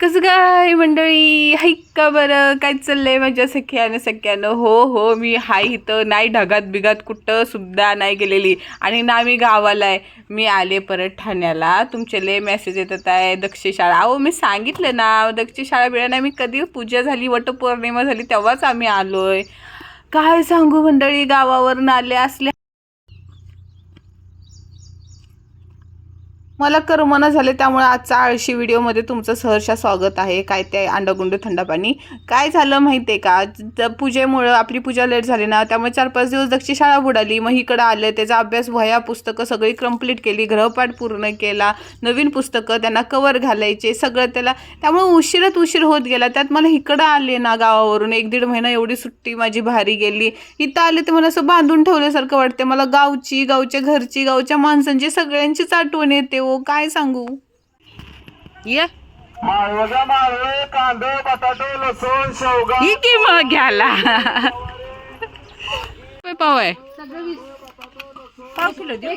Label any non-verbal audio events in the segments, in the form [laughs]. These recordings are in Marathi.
कसं काय मंडळी? हाय का बरं? काय चाललंय माझ्या सख्यानं सख्यानं? हो हो मी हाय इथं. नाही ढगात बिगात कुठं सुद्धा नाही गेलेली. आणि ना मी गावाला आहे. मी आले परत ठाण्याला. तुमचे लय मेसेज येतात आहे. दक्षशाळा. अहो मी सांगितलं ना दक्षशाळा बिळा नाही. मी कधी पूजा झाली वटपौर्णिमा झाली तेव्हाच आम्ही आलोय. काय सांगू मंडळी? गावावरून आले असल्या मला करमना झाले त्यामुळे आजचा आळशी व्हिडिओमध्ये तुमचं सहर्षा स्वागत आहे. काय ते अंडागुंड थंड पाणी काय झालं माहिती आहे का पूजेमुळं आपली पूजा लेट झाली ना त्यामुळे चार पाच दिवस दक्षी शाळा बुडाली. मग इकडं आलं त्याचा अभ्यास वह्या पुस्तकं सगळी कंप्लीट केली ग्रहपाठ पूर्ण केला नवीन पुस्तकं त्यांना कवर घालायचे सगळं त्याला त्यामुळे उशिरात उशीर होत गेला. त्यात मला इकडं आले ना गावावरून एक दीड महिना एवढी सुट्टी माझी भारी गेली. इथं आले तर मला असं बांधून ठेवल्यासारखं वाटते मला गावची गावच्या घरची गावच्या माणसांची सगळ्यांचीच आठवण येते हो. हो काय सांगू? ये. कांदे बटाटे लसूण शेवगा. ही की मग घ्याला पाव आहे. पाव किलो दे.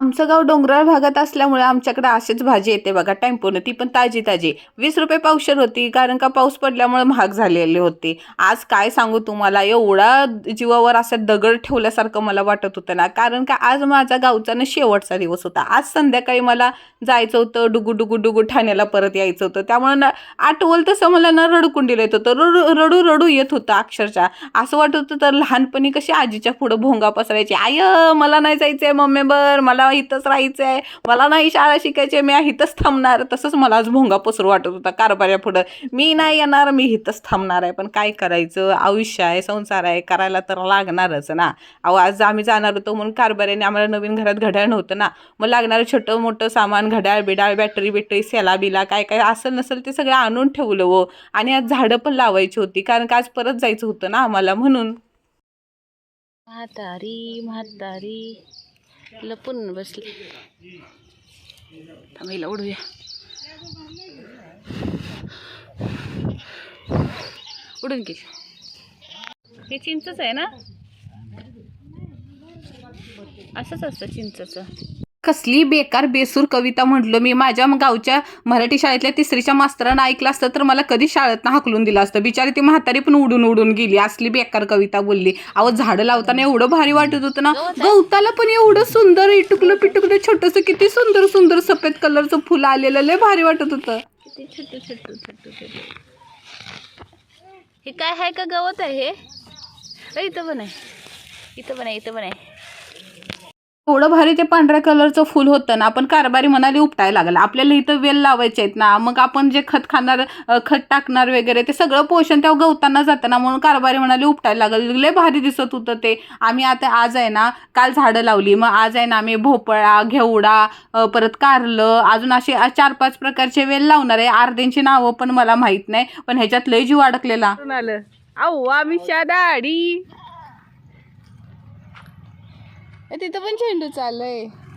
आमचं गाव डोंगराळ भागात असल्यामुळे आमच्याकडे अशीच भाजी येते बघा टेम्पोनं. ती पण ताजी ताजी. वीस रुपये पावशर होती कारण का पाऊस पडल्यामुळे महाग झालेली होती. आज काय सांगू तुम्हाला? एवढा जीवावर असं दगड ठेवल्यासारखं मला वाटत होतं ना. कारण का आज माझा गावचा ना शेवटचा दिवस होता. आज संध्याकाळी मला जायचं होतं डुगू डुगू डुगू ठाण्याला परत यायचं होतं. त्यामुळे ना आठवल तसं मला ना रडकुंडीला येत होतं. रडू रडू रडू येत होतं अक्षरशः. असं वाटत होतं तर लहानपणी कशी आजीच्या पुढं भोंगा पसरायची? आय मला नाही जायचंय मम्मी बर मला इथंच राहायचंय. मला नाही शाळा शिकायची मी इथंच थांबणार. तसंच मला आज भोंगा पसरू वाटत होता कारभाऱ्या पुढं. मी नाही येणार मी इथंच थांबणार आहे. पण काय करायचं? आयुष्य आहे संसार आहे. करायला तर लागणारच ना. अहो आज आम्ही जाणार होतो म्हणून कारभाऱ्याने आम्हाला नवीन घरात घड्याळ नव्हतं ना. मग लागणारं छोटं मोठं सामान घड्याळ बिडाळ बॅटरी बिटरी सेला बिला काय काय असं नसेल ते सगळं आणून ठेवलं हो. आणि आज झाडं पण लावायची होती. कारण का आज परत जायचं होतं ना आम्हाला म्हणून. म्हातारी म्हातारी. लपून बसली. थांबायला उडूया उडून गेली हे चिंचच आहे ना? असंच असतं चिंचचं. कसली बेकार बेसूर कविता म्हटलं. मी माझ्या गावच्या मराठी शाळेतल्या तिसरीच्या मास्तरानं ऐकलं असतं तर मला कधी शाळेतनं हाकलून दिलं असतं. बिचारी ती म्हातारी पण उडून उडून गेली. असली बेकार कविता बोलली. अहो झाडं लावताना एवढं भारी वाटत होतं ना. गवताला पण एवढं सुंदर इटुकलं पिटुकलं छोटंसं किती सुंदर सुंदर सफेद कलरचं फुलं आलेलं लय भारी वाटत होतं. हे काय आहे का गवत आहे हे? इथं पण आहे. इथं पण आहे इथं पण आहे. एवढं भारी ते पांढऱ्या कलरचं फुल होतं ना आपण कारभारी म्हणाली उपटायला लागला. आपल्याला इथं वेल लावायचे आहेत ना मग आपण जे खत खाणार खत टाकणार वगैरे ते सगळं पोषण त्या गवताना जातं ना म्हणून कारभारी मनाली उपटायला लागलं. लय भारी दिसत होतं ते. आम्ही आता आज आहे ना काल झाडं लावली. मग आज आहे ना आम्ही भोपळा घेवडा परत कारलं अजून असे चार पाच प्रकारचे वेल लावणार आहे. अर्ध्यांची नावं पण मला माहीत नाही पण ह्याच्यात लय जीव अडकलेला. अहो आम्ही शादाडी. तिथं पण चेंडू चालू आहे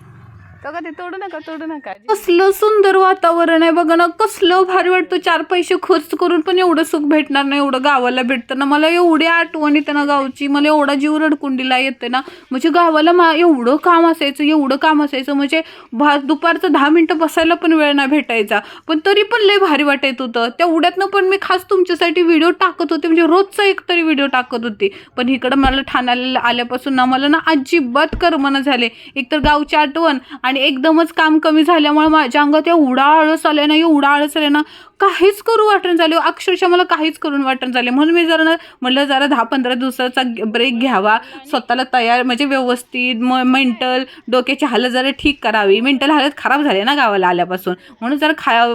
का ते तोडू नका तोडू नका. कसलं सुंदर वातावरण आहे बघा ना कसलं भारी वाटतं. चार पैसे खर्च करून पण एवढं सुख भेटणार नाही एवढं गावाला भेटतं ना. मला एवढी आठवण येते ना गावची मला एवढा जीव रडकुंडीला येते ना. म्हणजे गावाला मा एवढं काम असायचं एवढं काम असायचं. म्हणजे भा दुपारचं दहा मिनटं बसायला पण वेळ नाही भेटायचा. पण तरी पण लय भारी वाटायत होतं. तेवढ्यातनं पण मी खास तुमच्यासाठी व्हिडिओ टाकत होते. म्हणजे रोजचा एक तरी व्हिडिओ टाकत होते. पण इकडं मला ठाण्याला आल्यापासून ना मला ना अजिबात कर्मना झाले. एकतर गावची आठवण आणि एकदमच काम कमी झाल्यामुळे माझ्या अंगात एवढा आळस आले ना एवढा आळस आले ना काहीच करू वाटण झाले. अक्षरशः मला काहीच करून वाटण झाले म्हणून मी जरा ना म्हटलं जरा दहा पंधरा दिवसाचा ब्रेक घ्यावा. स्वतःला तयार म्हणजे व्यवस्थित म मेंटल डोक्याची हालत जरा ठीक करावी. मेंटल हालत खराब झाली ना गावाला आल्यापासून. म्हणून जरा खा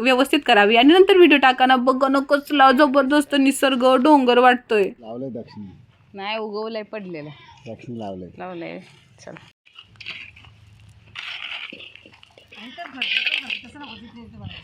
व्यवस्थित करावी. आणि नंतर व्हिडिओ टाकाना बघ ना कसला जबरदस्त निसर्ग डोंगर वाटतोय. लावले दक्षिणी नाही उगवलंय पडलेलं. दक्षिणी लावले लावलंय. चल. আমি তো ভাবতেছে না অজিত নিতে পারছি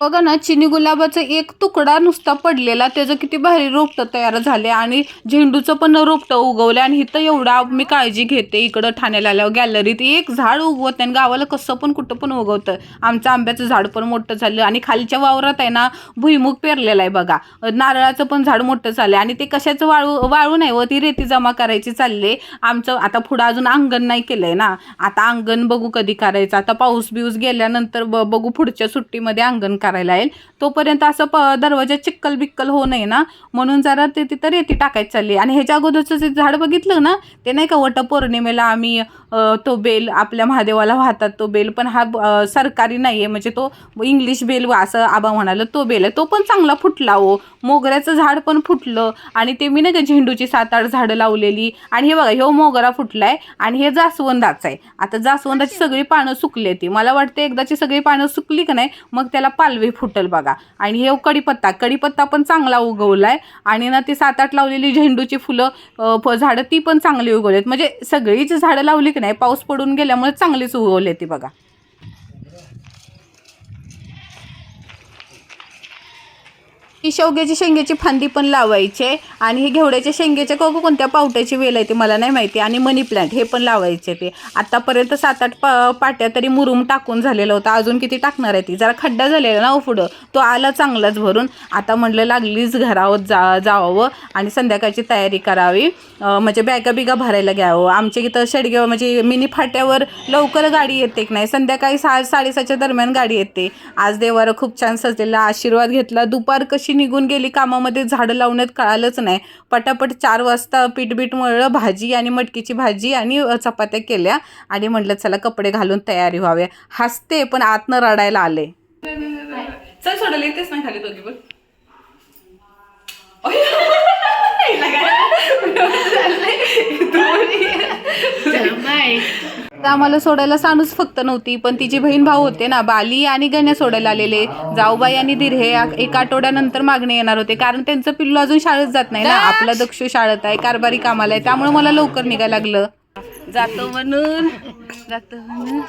बघा ना चिनी गुलाबाचा एक तुकडा नुसता पडलेला त्याचं किती भारी रोपटं तयार झाले आणि झेंडूचं पण रोपटं उगवलं आणि इथं एवढा मी काळजी घेते इकडं ठाण्याला आल्यावर. गॅलरीत एक झाड उगवत आणि गावाला कसं पण कुठं पण उगवतं. आमचं आंब्याचं झाड पण मोठं झालं आणि खालच्या वावरात आहे ना भुईमुग पेरलेला आहे बघा. नारळाचं पण झाड मोठं झालं आणि ते कशाचं वाळू वाळू नाही व ती रेती जमा करायची चालले. आमचं आता पुढं अजून अंगण नाही केलंय ना. आता अंगण बघू कधी करायचं. आता पाऊस बिऊस गेल्यानंतर ब बघू पुढच्या सुट्टीमध्ये अंगण करायला येईल. तोपर्यंत असं प दरवाजा चिक्कल बिक्कल होऊ नये ना. म्हणून जरा ते तिथं रेती टाकायची चालली. आणि ह्याच्या अगोदरचं जे झाड बघितलं ना ते नाही का वटपौर्णिमेला आम्ही तो बेल आपल्या महादेवाला वाहतात तो बेल पण हा सरकारी नाही आहे म्हणजे तो इंग्लिश बेल असं आबा म्हणालं तो बेल आहे. तो पण चांगला फुटला हो. मोगऱ्याचं झाड पण फुटलं आणि ते मी नाही का झेंडूची सात आठ झाडं लावलेली. आणि हे बघा ह्यो मोगरा फुटलाय आणि हे जास्वंदाचं आहे. आता जास्वंदाची सगळी पानं सुकली ती. मला वाटतं एकदाची सगळी पानं सुकली का नाही मग त्याला पालवी फुटल बघा. आणि हे कढीपत्ता कढीपत्ता पण चांगला उगवलाय. आणि ना ती सात आठ लावलेली झेंडूची फुलं झाडं ती पण चांगली उगवलीत म्हणजे सगळीच झाडं लावली की नाही पाऊस पडून गेल्यामुळे चांगलीच उगवली ती बघा. की शेवग्याची शेंग्याची फांदी पण लावायचे आणि हे घेवड्याच्या शेंग्याच्या को कोणत्या पावट्याची वेल आहे ते मला नाही माहिती. आणि मनी प्लांट हे पण लावायचे ते. आतापर्यंत सात आठ पा पाट्या तरी मुरुम टाकून झालेला होता. अजून किती टाकणार आहे ती? जरा खड्डा झालेला ना हो पुढं. तो आला चांगलाच भरून. आता म्हणलं लागलीच घरावर जा जावं आणि संध्याकाळची तयारी करावी. म्हणजे बॅगा बिगा भरायला घ्यावं. आमच्या इथं शेडगेव म्हणजे मिनी फाट्यावर लवकर गाडी येते की नाही? संध्याकाळी सहा साडेसहाच्या दरम्यान गाडी येते. आज देवारा खूप छान सजलेला आशीर्वाद घेतला. दुपार कशी निघून गेली कामामध्ये झाडं लावण्यात कळालंच नाही. पटापट चार वाजता पीठ बीठ मळलं भाजी आणि मटकीची भाजी आणि चपात्या केल्या आणि म्हटलं चला कपडे घालून तयारी व्हावे हसते पण आतनं रडायला आले. चल सोडायला येतेच ना खाली दोघी पण. [laughs] तर आम्हाला सोडायला सानूच फक्त नव्हती पण तिची बहीण भाऊ होते ना बाली आणि गण्या सोडायला आलेले. जाऊबाई आणि दिरहे या- एका आठवड्यानंतर मागणे येणार होते कारण त्यांचं पिल्लू अजून शाळेत जात नाही ना. आपला दक्ष शाळेत आहे कारभारी कामाला आहे त्यामुळे मला लवकर निघायला लागलं. जातो म्हणून. जातो म्हणून.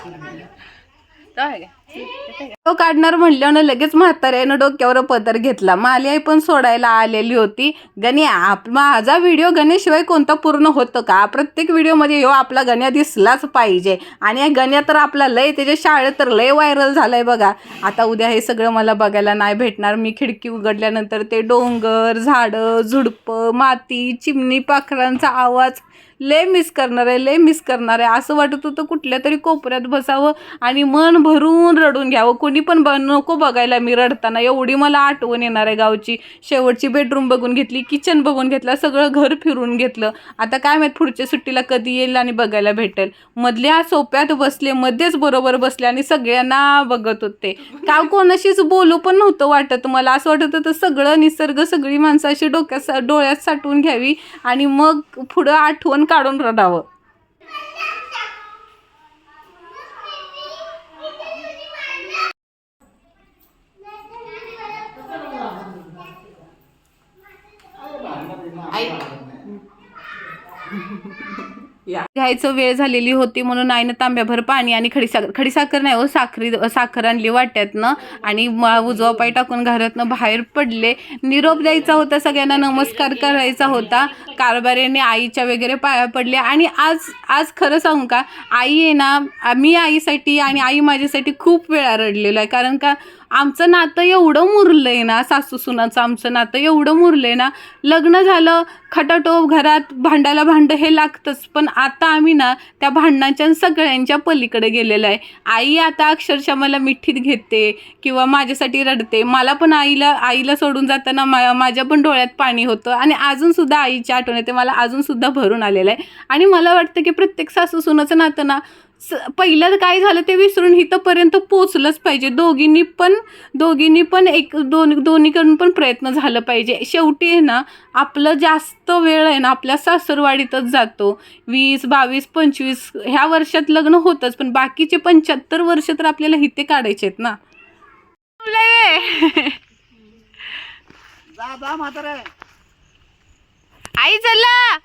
तो काढणार म्हणल्यानं लगेच म्हाताऱ्यानं डोक्यावर पदर घेतला. माली आई पण सोडायला आलेली होती. गणे आप माझा व्हिडिओ गण्याशिवाय कोणता पूर्ण होतं का? प्रत्येक व्हिडिओमध्ये हो आपला गण्या दिसलाच पाहिजे. आणि या गण्या तर आपला लय त्याच्या शाळेत तर लय व्हायरल झालाय बघा. आता उद्या हे सगळं मला बघायला नाही भेटणार. मी खिडकी उघडल्यानंतर ते डोंगर झाडं झुडपं माती चिमणी पाखरांचा आवाज लय मिस करणार आहे लय मिस करणार आहे. असं वाटत होतं कुठल्या तरी कोपऱ्यात बसावं आणि मन भरून रडून घ्यावं. कोणी पण ब नको बघायला मी रडताना. एवढी मला आठवण येणार आहे गावची. शेवटची बेडरूम बघून घेतली किचन बघून घेतलं सगळं घर फिरून घेतलं. आता काय माहीत पुढच्या सुट्टीला कधी येईल आणि बघायला भेटेल. मधल्या सोप्यात बसले मध्येच बरोबर बसले आणि सगळ्यांना बघत होते. का कोणाशीच बोलू पण नव्हतं वाटत मला. असं वाटत होतं सगळं निसर्ग सगळी माणसं अशी डोक्यात डोळ्यात साठवून घ्यावी आणि मग पुढं आठवण काढून रडावं. घ्यायचं वेळ झालेली होती म्हणून आईनं तांब्याभर पाणी आणि खडीसाखर खडीसाखर नाही हो साखरी साखर आणली वाट्यातनं आणि उजवा पाय टाकून घरातनं बाहेर पडले. निरोप द्यायचा होता सगळ्यांना नमस्कार करायचा होता. कारभाऱ्याने आईच्या वगैरे पाया पडले आणि आज आज खरं सांगू का आई आहे ना मी आईसाठी आणि आई माझ्यासाठी खूप वेळा रडलेलो आहे. कारण का आमचं नातं एवढं मुरलं आहे ना सासू सुनाचं आमचं नातं एवढं मुरलं आहे ना लग्न झालं खटाटोप घरात भांडायला भांडं हे लागतंच पण आता आम्ही ना त्या भांडणाच्या सगळ्यांच्या पलीकडे गेलेलं आहे. आई आता अक्षरशः मला मिठीत घेते किंवा माझ्यासाठी रडते. मला पण आईला आईला सोडून जाताना मा माझ्या पण डोळ्यात पाणी होतं आणि अजूनसुद्धा आईची आठवण येते. मला अजूनसुद्धा भरून आलेलं आहे. आणि मला वाटतं की प्रत्येक सासू सुनाचं नातं ना स पहिलं काय झालं ते विसरून इथंपर्यंत पोचलंच पाहिजे. दोघींनी पण दोघींनी पण एक दोन दोन्हीकडून पण प्रयत्न झालं पाहिजे. शेवटी आहे ना आपलं जास्त वेळ आहे ना आपल्या सासरवाडीतच जातो. वीस बावीस पंचवीस ह्या वर्षात लग्न होतंच पण बाकीचे पंच्याहत्तर वर्ष तर आपल्याला इथे काढायचे आहेत ना. आई चला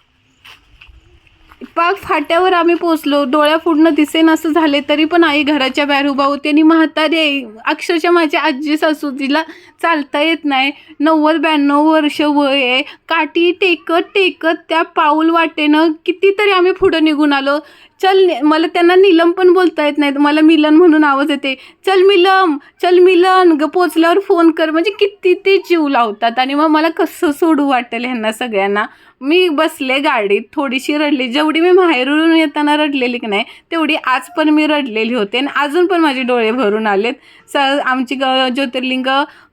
पाक फाट्यावर आम्ही पोचलो डोळ्या पुढनं दिसेन असं झाले तरी पण आई घराच्या बाहेर उभा होती आणि म्हातारी आई अक्षरशः माझ्या आजी सासू तिला चालता येत नाही. नव्वद ब्याण्णव वर्ष वय आहे. काठी टेकत टेकत त्या पाऊल वाटेनं कितीतरी आम्ही पुढं निघून आलो. चल नि- मला त्यांना नीलम पण बोलता येत नाही मला मिलन म्हणून आवाज येते. चल मिलम चल मिलन ग पोचल्यावर फोन कर. म्हणजे किती ते जीव लावतात आणि मग मला कसं सोडू वाटेल ह्यांना सगळ्यांना? मी बसले गाडीत थोडीशी रडली. जेवढी मी माहेरून येताना रडलेली की नाही तेवढी आज पण मी रडलेली होते आणि अजून पण माझे डोळे भरून आलेत. स आमची ग ज्योतिर्लिंग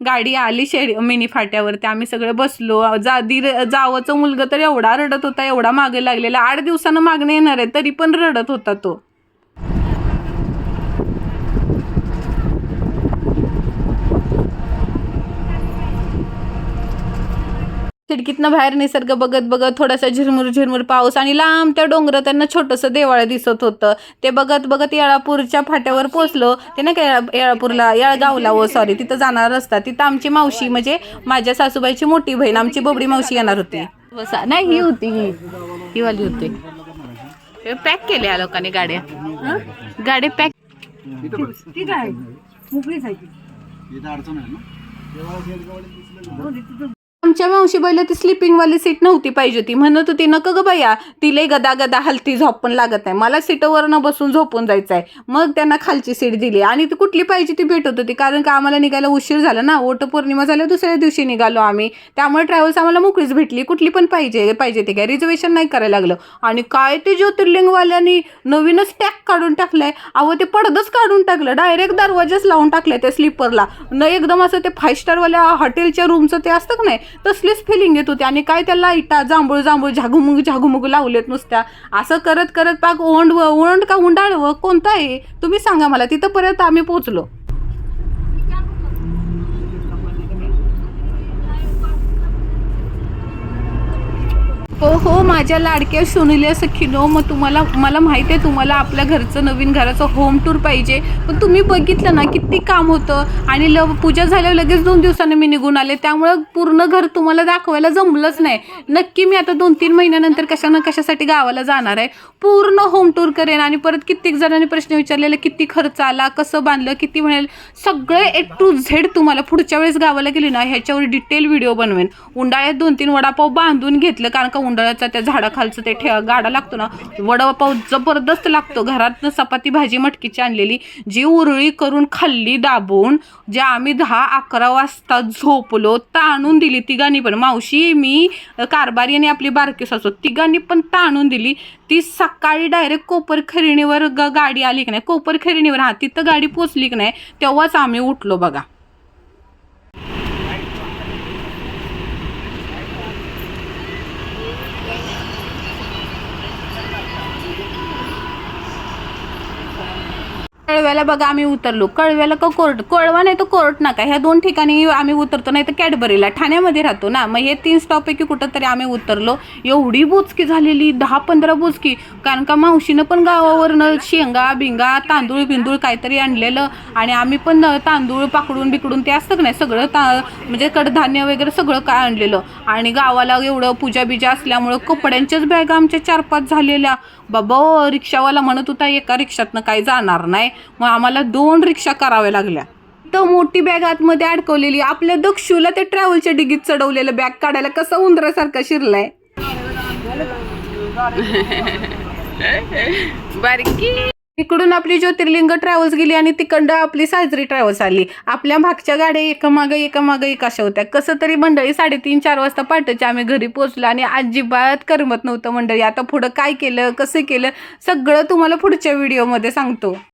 गाडी आली शेड मिनी फाट्यावरती. आम्ही सगळे बसलो. जा दीर जावचं मुलगा तर एवढा रडत होता एवढा मागे लागलेला. आठ दिवसानं मागणे येणार आहे तरी पण रडत होता तो. खिडकीतनं बाहेर निसर्ग बघत बघत थोडासा झिरमुर झिरमुर पाऊस आणि लांब त्या डोंगरात त्यांना छोटंसं देवाळ दिसत होतं. ते बघत बघत येळापूरच्या फाट्यावर पोचलो ते नाही का येळापूरला येळगावला ओ सॉरी तिथं जाणार रस्ता तिथं आमची मावशी म्हणजे माझ्या सासूबाईची मोठी बहीण आमची बोबडी मावशी येणार होती. नाही ही होती ही. ही वाली होती. पॅक केल्या लोकांनी गाड्या. हं? गाड्या पॅक ठीक आहे मोकळीच आहे आमच्या मावशी बाईला ती स्लिपिंग वाली सीट नव्हती पाहिजे होती. म्हणत होती नको ग बाया तिला गदा गदा हलती झोप पण लागत नाही. मला सीटवरनं बसून झोपून जायचं आहे मग त्यांना खालची सीट दिली. आणि ती कुठली पाहिजे ती भेटत होती कारण का आम्हाला निघायला उशीर झाला ना. ओट पौर्णिमा झाल्या दुसऱ्या दिवशी निघालो आम्ही. त्यामुळे ट्रॅव्हल्स आम्हाला मोकळीच भेटली. कुठली पण पाहिजे पाहिजे ती काय. रिझर्वेशन नाही करायला लागलं. आणि काय ते ज्योतिर्लिंगवाल्यांनी नवीनच टॅग काढून टाकलाय. अहो ते पडदच काढून टाकलं. डायरेक्ट दरवाजाच लावून टाकले त्या स्लीपरला न एकदम असं ते फाईव्ह स्टारवाल्या हॉटेलच्या रूमचं ते असतं का नाही? तसलीच फिलिंग येत होती. आणि काय त्याला इटा जांभूळ जांभूळ झागुमुग झागुमुग लावलेत नुसत्या. असं करत करत पाक ओंड ओंड का उंडाळवं कोणतं आहे? तुम्ही सांगा मला. तिथंपर्यंत आम्ही पोचलो हो हो माझ्या लाडक्या शिवनिलिया सखी नो मग तुम्हाला मला माहिती आहे तुम्हाला आपल्या घरचं नवीन घराचं होम टूर पाहिजे. पण तुम्ही बघितलं ना किती काम होतं. आणि लव पूजा झाल्यावर लगेच दोन दिवसांनी मी निघून आले. त्यामुळं पूर्ण घर तुम्हाला दाखवायला जमलंच नाही. नक्की मी आता दोन तीन महिन्यानंतर कशा ना कशासाठी गावाला जाणार आहे. पूर्ण होम टूर करेन. आणि परत कित्येक जणांनी प्रश्न विचारलेले किती खर्च आला कसं बांधलं किती मिळेल सगळं ए टू झेड तुम्हाला पुढच्या वेळेस गावाला गेली ना ह्याच्यावर डिटेल व्हिडिओ बनवेन. उंडाळ्यात दोन तीन वडापाव बांधून घेतलं कारण का उंडाळ्याचा त्या झाडाखालचं ते ठे गाडा लागतो ना वडापाव जबरदस्त लागतो. घरात चपाती भाजी मटकीची आणलेली जी उरळी करून खाल्ली दाबून जे आम्ही दहा अकरा वाजता झोपलो ताणून दिली तिघांनी पण. मावशी मी कारभारी आणि आपली बारकी सासू तिघांनी पण ताणून दिली. ती सकाळी डायरेक्ट कोपर खरिणीवर ग गाडी आली की नाही? कोपर खरिणीवर हा तिथं गाडी पोचली की नाही तेव्हाच आम्ही उठलो बघा. कळव्याला बघा आम्ही उतरलो. कळव्याला का कोर्ट कळवा नाही तर कोर्ट नाका. ह्या दोन ठिकाणी आम्ही उतरतो नाही तर कॅडबरीला. ठाण्यामध्ये राहतो ना मग हे तीन स्टॉपपैकी कुठं तरी आम्ही उतरलो. एवढी बोचकी झालेली दहा पंधरा बोचकी. कारण का मावशीनं पण गावावरनं शेंगा बिंगा तांदूळ बिंदूळ काहीतरी आणलेलं आणि आम्ही पण तांदूळ पाकडून बिकडून ते असतं नाही सगळं ता म्हणजे कडधान्य वगैरे सगळं काय आणलेलं. आणि गावाला एवढं पूजा बिजा असल्यामुळं कपड्यांच्याच बॅगा आमच्या चार पाच झालेल्या. बाबा रिक्षावाला म्हणत होता एका रिक्षातनं काही जाणार नाही. मग आम्हाला दोन रिक्षा कराव्या लागल्या. तर मोठी बॅग आतमध्ये अडकवलेली आपल्या दक्षूला ते ट्रॅव्हलच्या डिगीत चढवलेलं बॅग काढायला कसं उंदरासारखा शिरलाय. बारकी इकडून आपली ज्योतिर्लिंग ट्रॅव्हल्स गेली आणि तिकडं आपली साजरी ट्रॅव्हल्स आली. आपल्या मागच्या गाड्या एकामागं एकामागं एक अशा होत्या. कसं तरी मंडळी साडेतीन चार वाजता पाठच्या आम्ही घरी पोचलो आणि अजिबात करमत नव्हतं मंडळी. आता पुढं काय केलं कसं केलं सगळं तुम्हाला पुढच्या व्हिडिओमध्ये सांगतो.